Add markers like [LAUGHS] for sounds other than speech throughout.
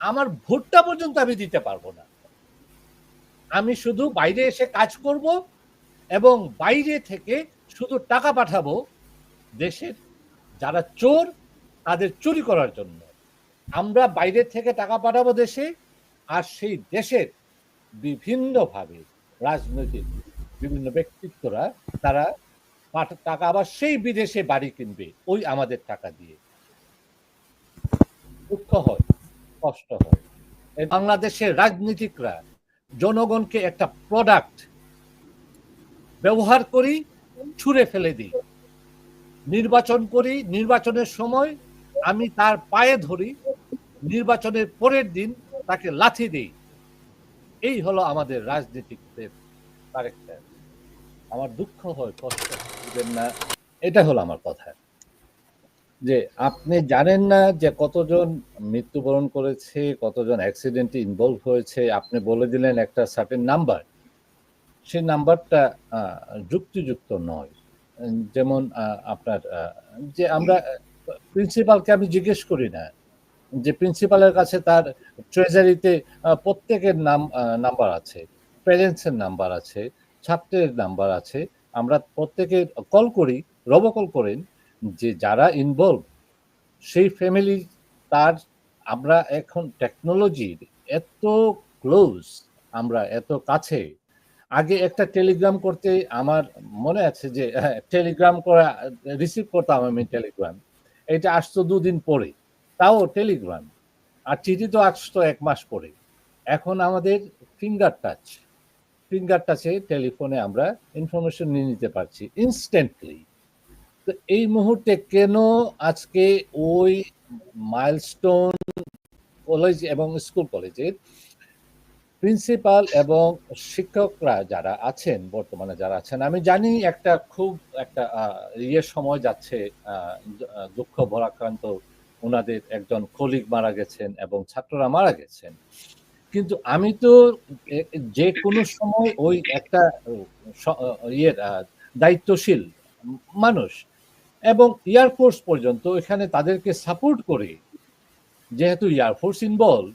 আমার ভোটটা পর্যন্ত আমি দিতে পারব না। আমি শুধু বাইরে এসে কাজ করব এবং বাইরে থেকে শুধু টাকা পাঠাবো দেশের যারা চোর, তাদের চুরি করার জন্য। আমরা বাইরে থেকে টাকা পাঠাবো দেশে আর সেই দেশের বিভিন্নভাবে রাজনৈতিক বিভিন্ন ব্যক্তিত্বরা তারা টাকা আবার সেই বিদেশে বাড়ি কিনবে, ওই আমাদের টাকা দিয়ে। দুঃখ হয়। কষ্ট হয়। বাংলাদেশের রাজনীতিকরা জনগণকে একটা প্রোডাক্ট ব্যবহার করি, ছুঁড়ে ফেলে দিই। নির্বাচন করি, নির্বাচনের সময় আমি তার পায়ে ধরি, নির্বাচনের পরের দিন তাকে লাথি দিই। এই হলো আমাদের রাজনীতিকদের আমার দুঃখ হয়, কষ্ট না এটা হলো আমার কথা। যে আপনি জানেন না যে কতজন মৃত্যুবরণ করেছে, কতজন অ্যাক্সিডেন্টে ইনভলভ হয়েছে। আপনি বলে দিলেন একটা সার্টেন নাম্বার সেই নাম্বারটা যুক্তিযুক্ত নয়। যেমন আপনার যে আমরা প্রিন্সিপালকে আমি জিজ্ঞেস করি না। যে প্রিন্সিপালের কাছে তার ট্রেজারিতে প্রত্যেকের নাম নাম্বার আছে। প্যারেন্টসের নাম্বার আছে, ছাত্রের নাম্বার আছে। আমরা প্রত্যেকে কল করি রবকল করেন। যে যারা ইনভলভ সেই ফ্যামিলি তার, আমরা এখন টেকনোলজির এত ক্লোজ আমরা এত কাছে। আগে একটা টেলিগ্রাম করতে আমার মনে আছে যে [LAUGHS] টেলিগ্রাম করা রিসিভ করতাম আমি টেলিগ্রাম এটা আসতো দুদিন পরে, তাও টেলিগ্রাম আর চিঠি তো আসতো এক মাস পরে। এখন আমাদের ফিঙ্গার টাচ ফিঙ্গার টাচে টেলিফোনে আমরা ইনফরমেশন নিয়ে নিতে পারছি ইনস্ট্যান্টলি এই মুহূর্তে কেন আজকে ওই মাইলস্টোন কলেজ এবং স্কুল কলেজের প্রিন্সিপাল এবং শিক্ষকরা যারা আছেন বর্তমানে যারা আছেন আমি জানি একটা খুব একটা ইয়ে সময় যাচ্ছে দুঃখ ভরাক্রান্ত ওনাদের একজন কলিগ মারা গেছেন এবং ছাত্ররা মারা গেছেন। কিন্তু আমি তো যে কোনো সময় ওই একটা আহ, দায়িত্বশীল মানুষ এবং এয়ারফোর্স পর্যন্ত এখানে তাদেরকে সাপোর্ট করে, যেহেতু air force involve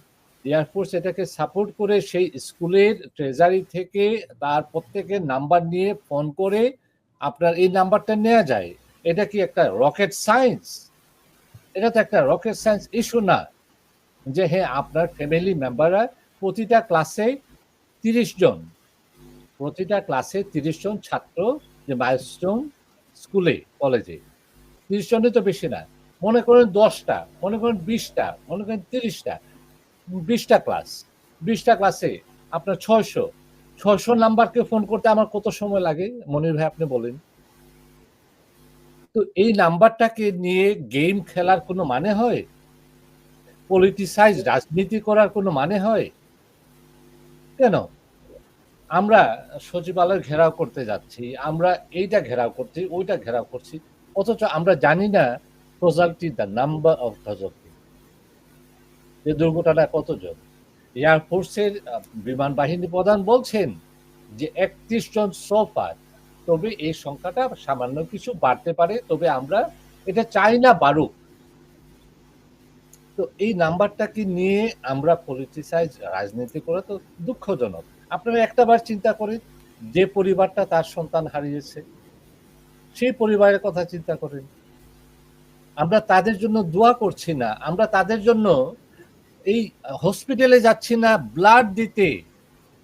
air force এটাকে সাপোর্ট করে সেই স্কুলের ট্রেজারি থেকে তার প্রত্যেকের নাম্বার নিয়ে ফোন করে, আপনার এই নাম্বারটা নেওয়া যায়। এটা কি একটা রকেট সায়েন্স এটা তো একটা রকেট সায়েন্স ইস্যু না, যে হ্যাঁ আপনার ফ্যামিলি মেম্বাররা প্রতিটা ক্লাসে তিরিশ জন, প্রতিটা ক্লাসে তিরিশ জন ছাত্র যে মাইলস্টোন স্কুলে কলেজে তিরিশ জনের তো বেশি না। মনে করেন দশটা, মনে করেন বিশটা, মনে করেন তিরিশটা, বিশটা ক্লাস বিশটা ক্লাসে আপনার ছয়শো ছয়শো নাম্বারকে ফোন করতে আমার কত সময় লাগে? মনির ভাই, আপনি বলেন। তো এই নাম্বারটাকে নিয়ে গেম খেলার কোনো মানে হয়? পলিটিসাইজ রাজনীতি করার কোনো মানে হয়? কেন? আমরা সচিবালয় ঘেরাও করতে যাচ্ছি, আমরা এইটা ঘেরাও করছি, ওইটা ঘেরাও করছি। অথচ আমরা জানি না প্রজাল্টি দ্য নাম্বার অফ ক্যাজুয়ালটি যে দুর্ঘটনা কতজন। এয়ারফোর্সের বিমান বাহিনী প্রধান বলছেন যে একত্রিশ জন সোফার। তবে এই সংখ্যাটা সামান্য কিছু বাড়তে পারে, তবে আমরা এটা চাই না বাড়ুক। তো এই নাম্বারটাকে নিয়ে আমরা পলিটিসাইজ রাজনীতি করা তো দুঃখজনক। আপনারা একটা বার চিন্তা করেন, যে পরিবারটা তার সন্তান হারিয়েছে সেই পরিবারের কথা চিন্তা করেন। আমরা তাদের জন্য দোয়া করছি না। আমরা তাদের জন্য এই হসপিটালে যাচ্ছি না ব্লাড দিতে।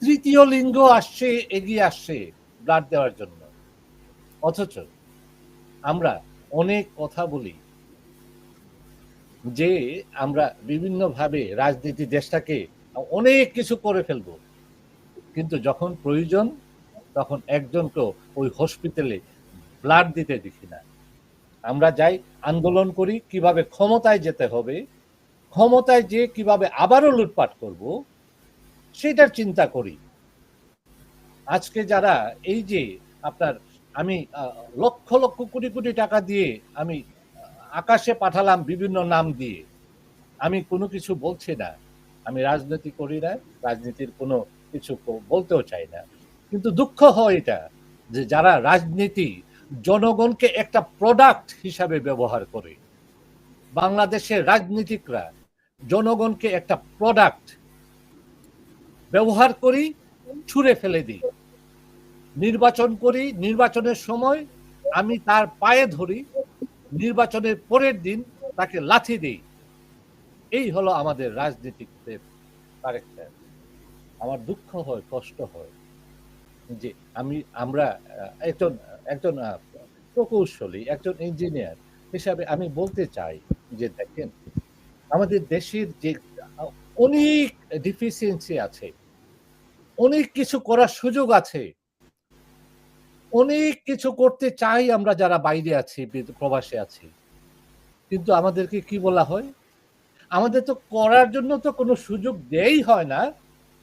তৃতীয় লিঙ্গ আসছে, এগিয়ে আসছে ব্লাড দেওয়ার জন্য। অথচ আমরা অনেক কথা বলি যে আমরা বিভিন্নভাবে রাজনীতি দেশটাকে অনেক কিছু করে ফেলব। কিন্তু যখন প্রয়োজন, তখন একজনকেও ওই হসপিটালে ব্লাড দিতে দেখি না। আমরা যাই আন্দোলন করি, কীভাবে ক্ষমতায় যেতে হবে, ক্ষমতায় যে কীভাবে আবারও লুটপাট করব, সেটার চিন্তা করি। আজকে যারা এই যে আপনার আমি লক্ষ লক্ষ কোটি কোটি টাকা দিয়ে আমি আকাশে পাঠালাম বিভিন্ন নাম দিয়ে, আমি কোনো কিছু বলছি না। আমি রাজনীতি করি না, রাজনীতির কোনো কিছু বলতেও চাই না। কিন্তু দুঃখ হয় এটা যে যারা রাজনীতি জনগণকে একটা প্রোডাক্ট হিসাবে ব্যবহার করে। বাংলাদেশের রাজনীতিকরা জনগণকে একটা প্রোডাক্ট ব্যবহার করি, ছুঁড়ে ফেলে দিই। নির্বাচন করি, নির্বাচনের সময় আমি তার পায়ে ধরি, নির্বাচনের পরের দিন তাকে লাথি দিই। এই হলো আমাদের রাজনীতিকদের আমার দুঃখ হয়, কষ্ট হয়। যে আমি, আমরা একজন একজন প্রকৌশলী, একজন ইঞ্জিনিয়ার হিসাবে আমি বলতে চাই যে দেখেন, আমাদের দেশের যে অনেক ডিফিসিয়েন্সি আছে, অনেক কিছু করার সুযোগ আছে, অনেক কিছু করতে চাই আমরা যারা বাইরে আছি প্রবাসে আছি, কিন্তু আমাদেরকে কি বলা হয়? আমাদের তো করার জন্য তো কোনো সুযোগ দেই হয় না।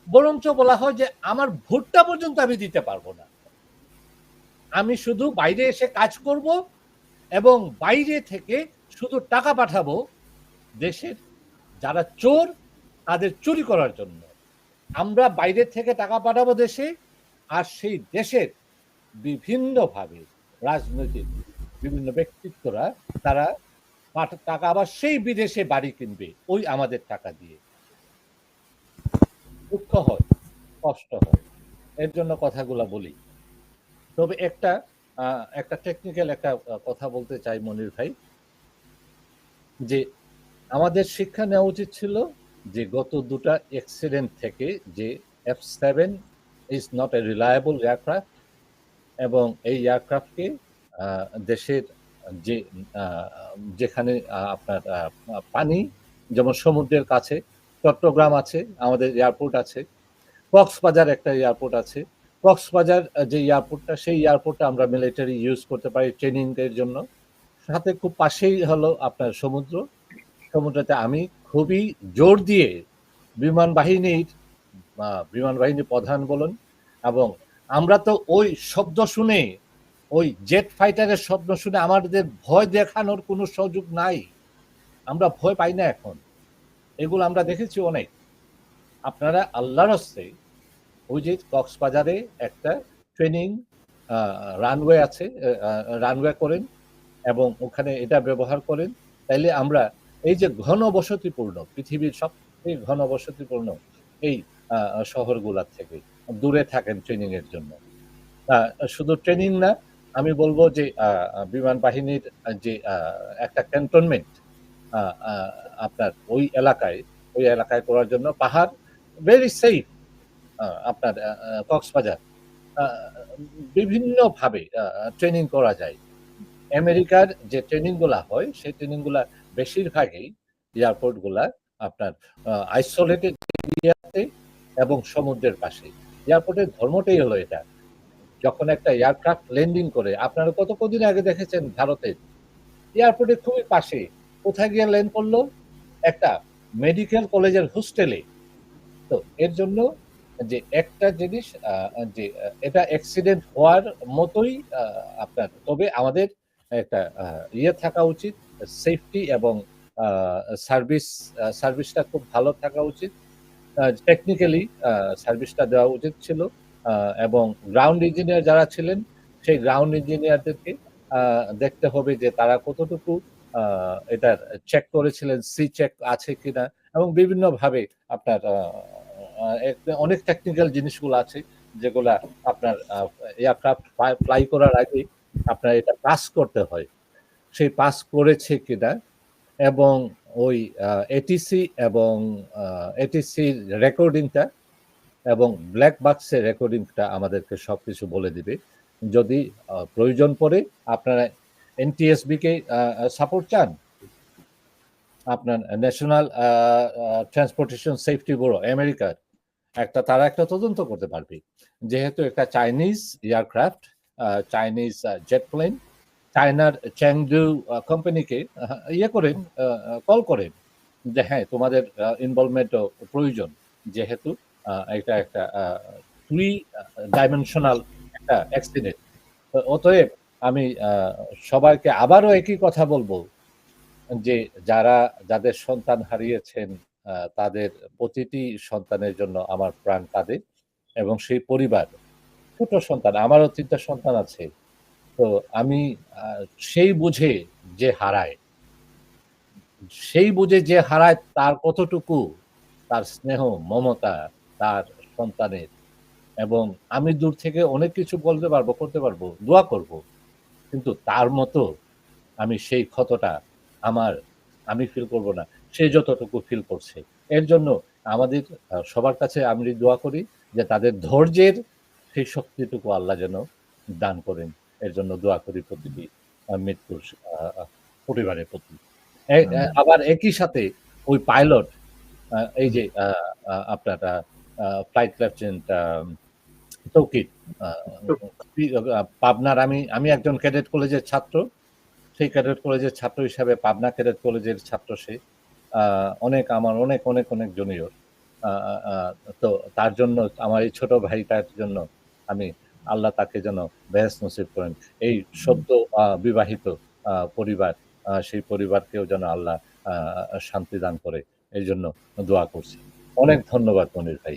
বরঞ্চ বলা হয় যে, আমার ভোটটা পর্যন্ত আমি দিতে পারব না। আমি শুধু বাইরে এসে কাজ করব এবং বাইরে থেকে শুধু টাকা পাঠাবো দেশের যারা চোর, তাদের চুরি করার জন্য। আমরা বাইরে থেকে টাকা পাঠাবো দেশে আর সেই দেশের বিভিন্নভাবে রাজনৈতিক বিভিন্ন ব্যক্তিত্বরা তারা টাকা আবার সেই বিদেশে বাড়ি কিনবে, ওই আমাদের টাকা দিয়ে। দুঃখ হয়, কষ্ট হয়। এর জন্য কথাগুলো বলি। তবে একটা একটা টেকনিক্যাল একটা কথা বলতে চাই মনির ভাই। যে আমাদের শিক্ষা নেওয়া উচিত ছিল যে গত দুটা অ্যাক্সিডেন্ট থেকে যে F seven is not a reliable aircraft এবং এই এয়ারক্রাফটকে দেশের যে যেখানে আপনার পানি যেমন সমুদ্রের কাছে চট্টগ্রাম আছে, আমাদের এয়ারপোর্ট আছে, কক্সবাজার একটা এয়ারপোর্ট আছে। কক্সবাজার যে এয়ারপোর্টটা, সেই এয়ারপোর্টটা আমরা মিলিটারি ইউজ করতে পারি ট্রেনিং এর জন্য। সাথে খুব পাশেই হলো আপনার সমুদ্র। সমুদ্রতে আমি খুবই জোর দিয়ে বিমান বাহিনীর বিমান বাহিনীর প্রধান বলুন, এবং আমরা তো ওই শব্দ শুনে, ওই জেট ফাইটারের শব্দ শুনে আমাদের ভয় দেখানোর কোনো সুযোগ নাই। আমরা ভয় পাই না এখন। এগুলো আমরা দেখেছি অনেক। আপনারা আল্লাহর হস্তে ওই যে কক্সবাজারে একটা ট্রেনিং রানওয়ে আছে রানওয়ে করেন এবং ওখানে এটা ব্যবহার করেন। তাইলে আমরা এই যে ঘন বসতিপূর্ণ পৃথিবীর সবচেয়ে ঘন বসতিপূর্ণ এই শহরগুলার থেকে দূরে থাকেন ট্রেনিং এর জন্য শুধু ট্রেনিং না, আমি বলব যে বিমান বাহিনীর যে একটা ক্যান্টনমেন্ট আপনার ওই এলাকায় ওই এলাকায় করার জন্য পাহাড় ভেরি সেফ আপনার কক্সবাজার। বিভিন্নভাবে ট্রেনিং করা যায়। আমেরিকার যে ট্রেনিংগুলা হয়, সেই ট্রেনিংগুলা বেশিরভাগই এয়ারপোর্টগুলা আপনার আইসোলেটেড এরিয়াতে এবং সমুদ্রের পাশে। এয়ারপোর্টের ধর্মটাই হলো এটা। যখন একটা এয়ারক্রাফট ল্যান্ডিং করে, আপনারা কত কদিন আগে দেখেছেন ভারতে এয়ারপোর্টের খুবই পাশে। কোথায় গিয়ে ল্যান্ড করল? একটা মেডিকেল কলেজের হোস্টেলে তো এর জন্য যে একটা জিনিস যে, এটা অ্যাক্সিডেন্ট হওয়ার মতোই আপনার, তবে আমাদের একটা ইয়ে থাকা উচিত সেফটি এবং সার্ভিস সার্ভিসটা খুব ভালো থাকা উচিত। টেকনিক্যালি সার্ভিসটা দেওয়া উচিত ছিল এবং গ্রাউন্ড ইঞ্জিনিয়ার যারা ছিলেন, সেই গ্রাউন্ড ইঞ্জিনিয়ারদেরকে দেখতে হবে যে তারা কতটুকু এটার চেক করেছিলেন সি চেক আছে কিনা এবং বিভিন্ন ভাবে আপনার অনেক টেকনিক্যাল জিনিসগুলো আছে যেগুলা আপনার এয়ারক্রাফট ফ্লাই করার আগে আপনার এটা পাস করতে হয়। সেই পাস করেছে কিনা এবং ওই এটিসি এবং এটিসির রেকর্ডিংটা এবং ব্ল্যাক বাক্সের রেকর্ডিংটা আমাদেরকে সবকিছু বলে দিবে। যদি প্রয়োজন পড়ে আপনারা এনটিএসবি কে সাপোর্ট চান? আপনার ন্যাশনাল ট্রান্সপোর্টেশন সেফটি ব্যুরো আমেরিকার একটা, তারা একটা তদন্ত করতে পারবে। যেহেতু একটা Chinese aircraft Chinese jet plane চায়নার চ্যাংডু কোম্পানিকে ইয়ে করেন কল করেন যে হ্যাঁ তোমাদের ইনভলভমেন্টও প্রয়োজন। যেহেতু এটা একটা থ্রি ডাইমেনশনাল একটা অ্যাক্সিডেন্ট অতএব আমি সবাইকে আবারও একই কথা বলব যে যারা, যাদের সন্তান হারিয়েছেন তাদের প্রতিটি সন্তানের জন্য আমার প্রাণ কাঁদে এবং সেই পরিবার, ছোট সন্তান, আমারও তিনটা সন্তান আছে। তো আমি সেই বুঝে যে হারায়, সেই বুঝে যে হারায় তার কতটুকু, তার স্নেহ, মমতা তার সন্তানের। এবং আমি দূর থেকে অনেক কিছু বলতে পারব, করতে পারব, দোয়া করব। কিন্তু তার মতো আমি সেই ক্ষতটা আমার আমি ফিল করব না। সে যতটুকু ফিল করছে। এর জন্য আমাদের সবার কাছে আমি দোয়া করি যে তাদের ধৈর্যের সেই শক্তিটুকু আল্লাহ যেন দান করেন। এর জন্য দোয়া করি প্রতিটি মৃত্যুর পরিবারের প্রতি। আবার একই সাথে ওই পাইলট এই যে আপনার ফ্লাইট লেফটেন্যান্ট আহ, পাবনার আমি আমি একজন ক্যাডেট কলেজের ছাত্র। সেই ক্যাডেট কলেজের ছাত্র হিসাবে পাবনা ক্যাডেট কলেজের ছাত্র সে। অনেক আমার অনেক অনেক অনেক জুনিয়র। তো তার জন্য আমার এই ছোট ভাইটার জন্য আমি আল্লাহ তাকে যেন বেহেস নসিব করেন। এই সদ্য বিবাহিত পরিবার সেই পরিবারকেও যেন আল্লাহ শান্তি দান করে। এই জন্য দোয়া করছি। অনেক ধন্যবাদ মনির ভাই।